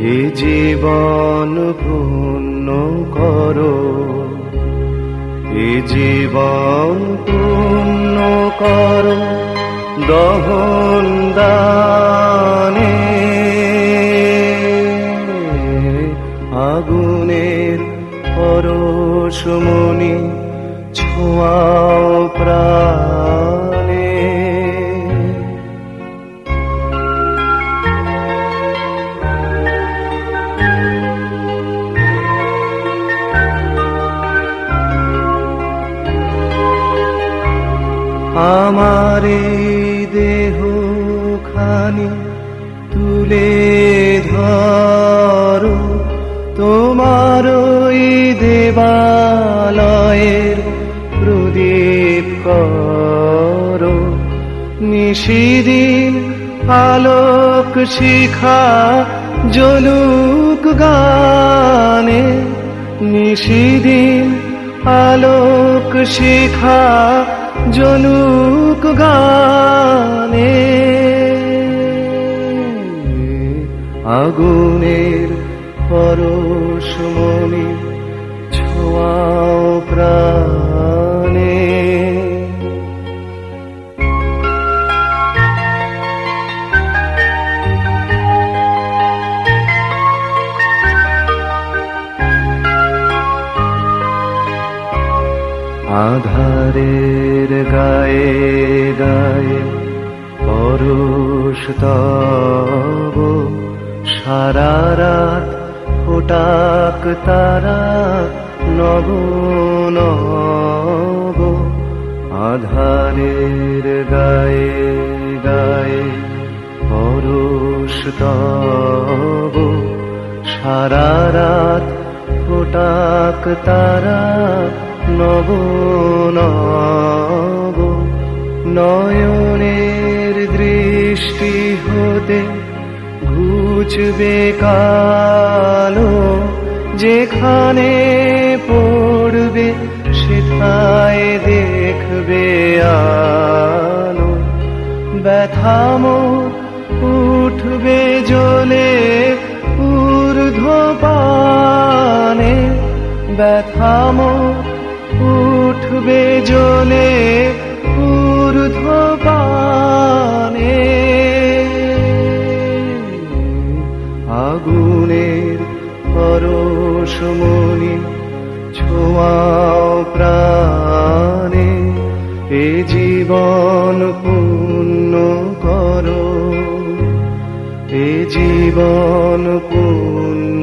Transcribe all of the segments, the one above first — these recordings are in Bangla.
এ জীবন পূর্ণ করো। এ জীবন পূর্ণ করো দহন দানে। আগুনের পরশমণি ছোঁয়াও প্রাণে। আমার দেহ খানি তুলে ধরো। তোমার ওই দেবালয়ের প্রদীপ করো। নিশিদিন আলোক শিখা জলুক গানে। নিশিদিন আলোক শিখা জলুক গানে। আগুনের পরশমণি ছোঁয়াও প্রাণে। গায়ে গায়ে পরশ তব, সারা রাত ফোটাক তারা নব নব। আধারের গায়ে গায়ে পরশ তব, সারা রাত ফোটাক তারা নব নব নয়নের দৃষ্টি হতে ঘুচবে কালো, যেখানে পড়বে সেথায় দেখবে আলো। ব্যথামো উঠবে জ্বলে ঊর্ধ্ব পানে ব্যথামো উঠবে জ্বলে ঊর্ধ্ব আগুনের পরশমণি ছোঁয়াও প্রাণে এ জীবন পূর্ণ করো। এ জীবন পূর্ণ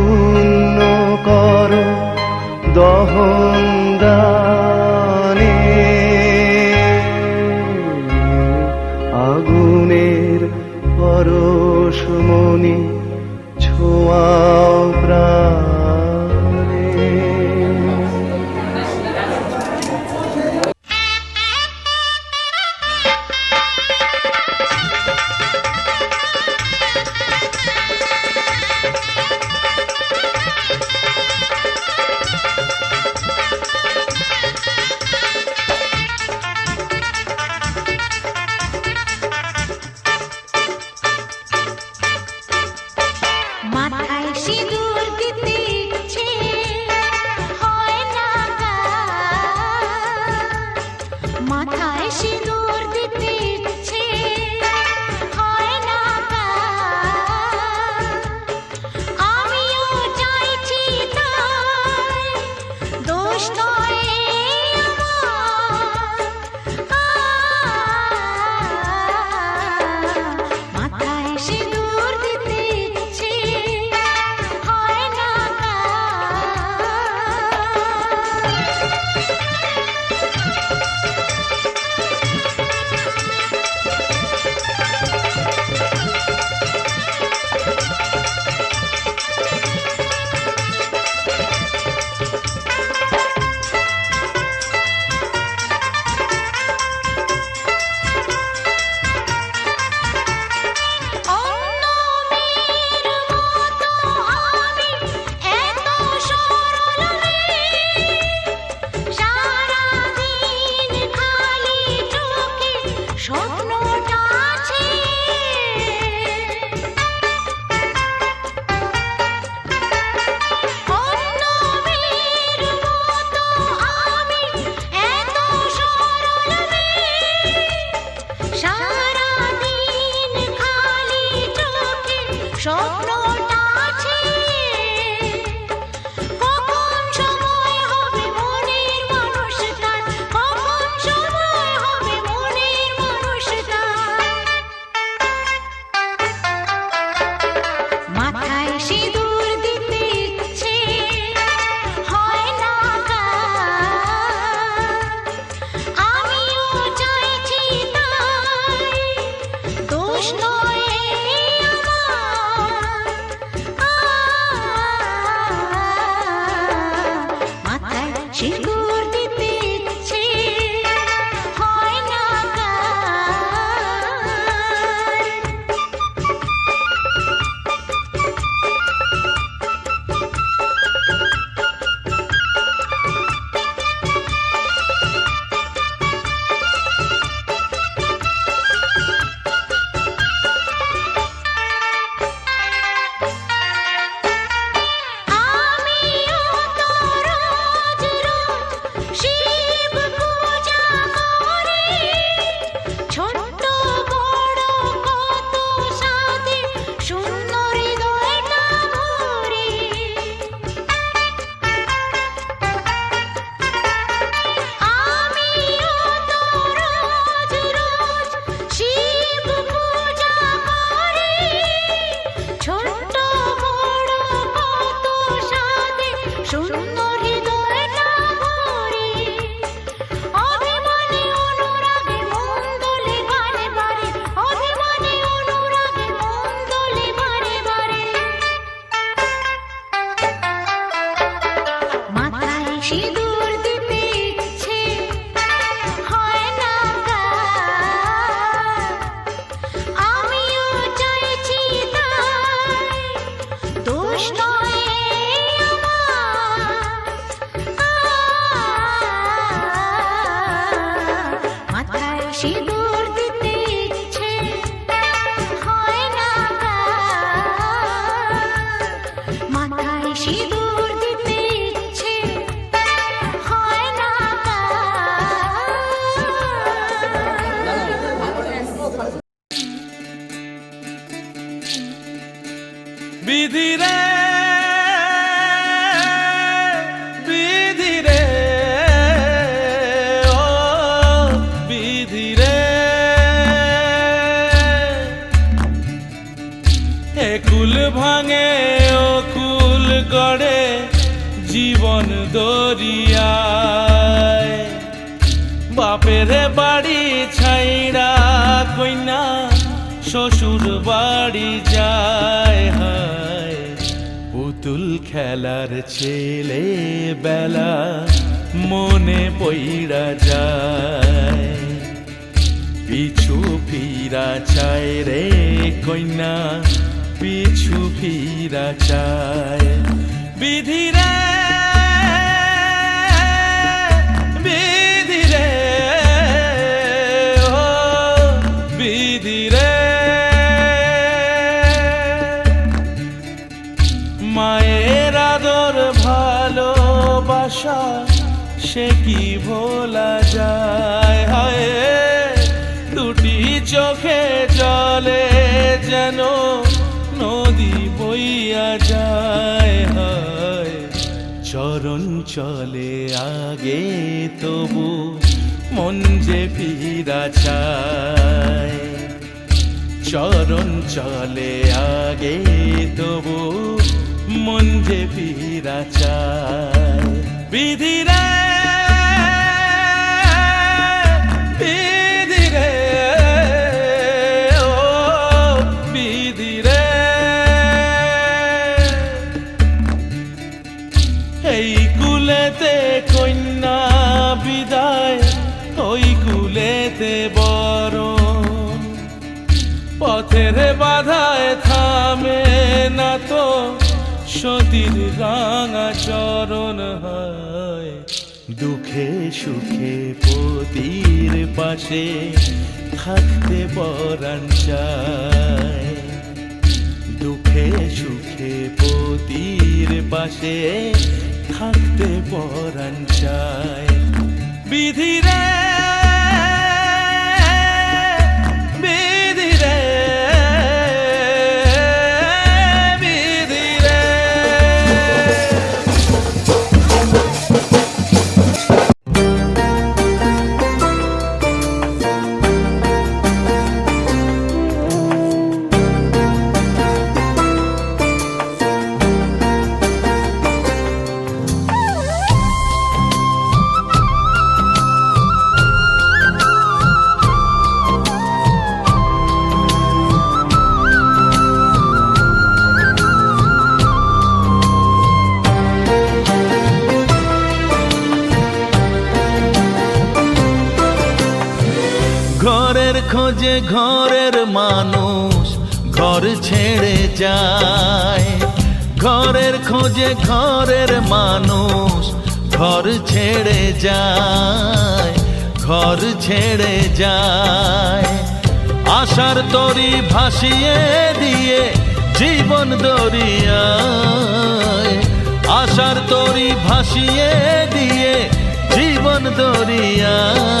বিধিরে বিধিরে ও বিধিরে একুল ভাঙে, ও কুল গড়ে জীবন দরিয়ায়। বাপের বাড়ি ছাইড়া কইনা, শ্বশুর বাড়ি খেলার ছেলে বেলা মনে পইড়া যায়। পিছু ফিরা চায় রে কইনা, পিছু ফিরা চায়। বিধিরে সে কি ভোলা যায়? হায় দুটি চোখে জলে যেন নদী বইয়া যায়। হায়, চরণ চলে আগে তবু মন যে ফিরা চায়। চরণ চলে আগে তবু মন যে ফিরা চায়। বিধিরে কুলেতে কন্যা বিদায়, ওই কুলেতে বরণ। পথের বাধায় থামে না তো, সতীর রাঙা চরণ হয়। দুঃখে সুখে পতির পাশে থাকতে পরাণ চায়। দুঃখে সুখে পতির পাশে থাকতে পরাণ চায়। বিধিরে খোঁজে ঘরের মানুষ, ঘর ছেড়ে যায়। ঘরের খোঁজে ঘরের মানুষ, ঘর ছেড়ে যায়, ঘর ছেড়ে যায়। আশার তরি ভাসিয়ে দিয়ে জীবন দরিয়ায়। আশার তরি ভাসিয়ে দিয়ে জীবন দরিয়ায়।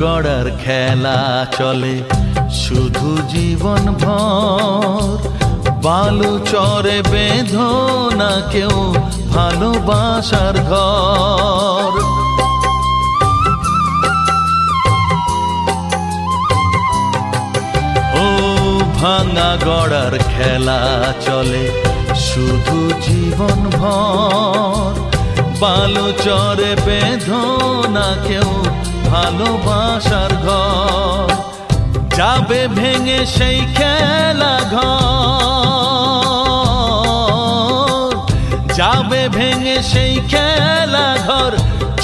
গড়ার খেলা চলে। শুধু জীবন ভর, বালু চরে বেঁধো না কেউ ভালোবাসার ঘর। ও ভাঙা গড়ার খেলা চলে। শুধু জীবন ভর, বালু চরে বেঁধো না কেউ ভালোবাসার ঘর, যাবে ভেঙে সেই খেলা ঘর। যাবে ভেঙে সেই খেলা ঘর,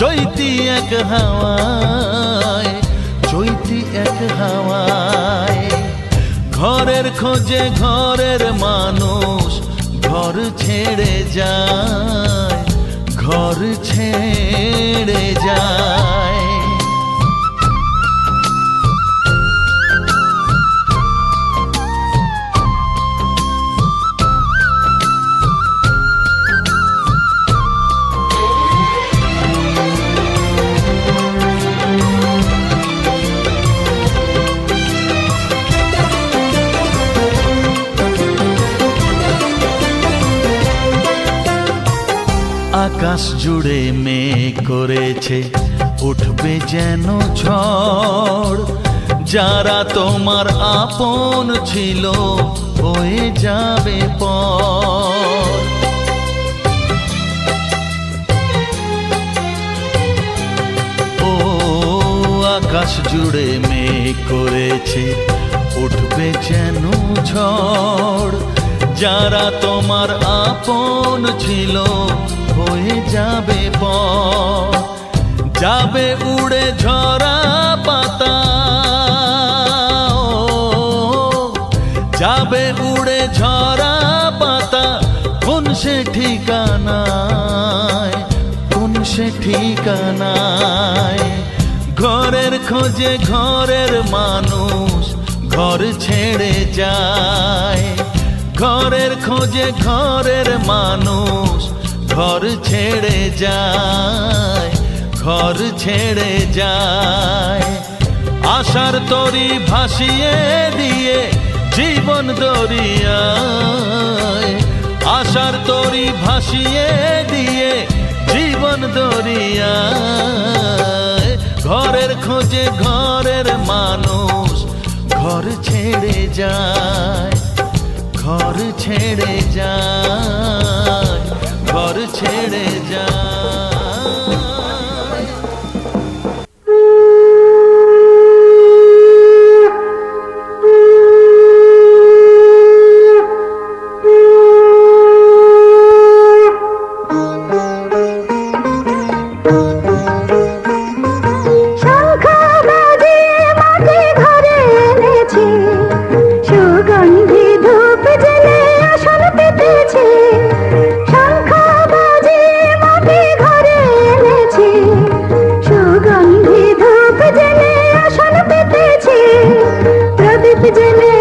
চৈতি এক হাওয়ায়, চৈতি এক হাওয়ায়। ঘরের খোঁজে ঘরের মানুষ, ঘর ছেড়ে যায়, ঘর ছেড়ে যায়। আকাশ জুড়ে মেঘ করেছে। উঠবে যেন ঝড়। যারা তোমার আপন ছিল, হয়ে যাবে পর ও, আকাশ জুড়ে মেঘ করেছে। উঠবে যেন ঝড়। যারা তোমার আপন ছিল হয়ে যাবে পর যাবে উড়ে ঝরা পাতা। যাবে উড়ে ঝরা পাতা, কোন সে ঠিকানায়, কোন সে ঠিকানায়? ঘরের খোঁজে ঘরের মানুষ ঘর ছেড়ে যায়। ঘরের খোঁজে ঘরের মানুষ ঘর ছেড়ে যায়, ঘর ছেড়ে যায়। আশার তরি ভাসিয়ে দিয়ে জীবন দরিয়ায়। আশার তরি ভাসিয়ে দিয়ে জীবন দরিয়ায়। ঘরের খোঁজে ঘরের মানুষ ঘর ছেড়ে যায়, ঘর ছেড়ে যায়। ঘর ছেড়ে যায় জেনে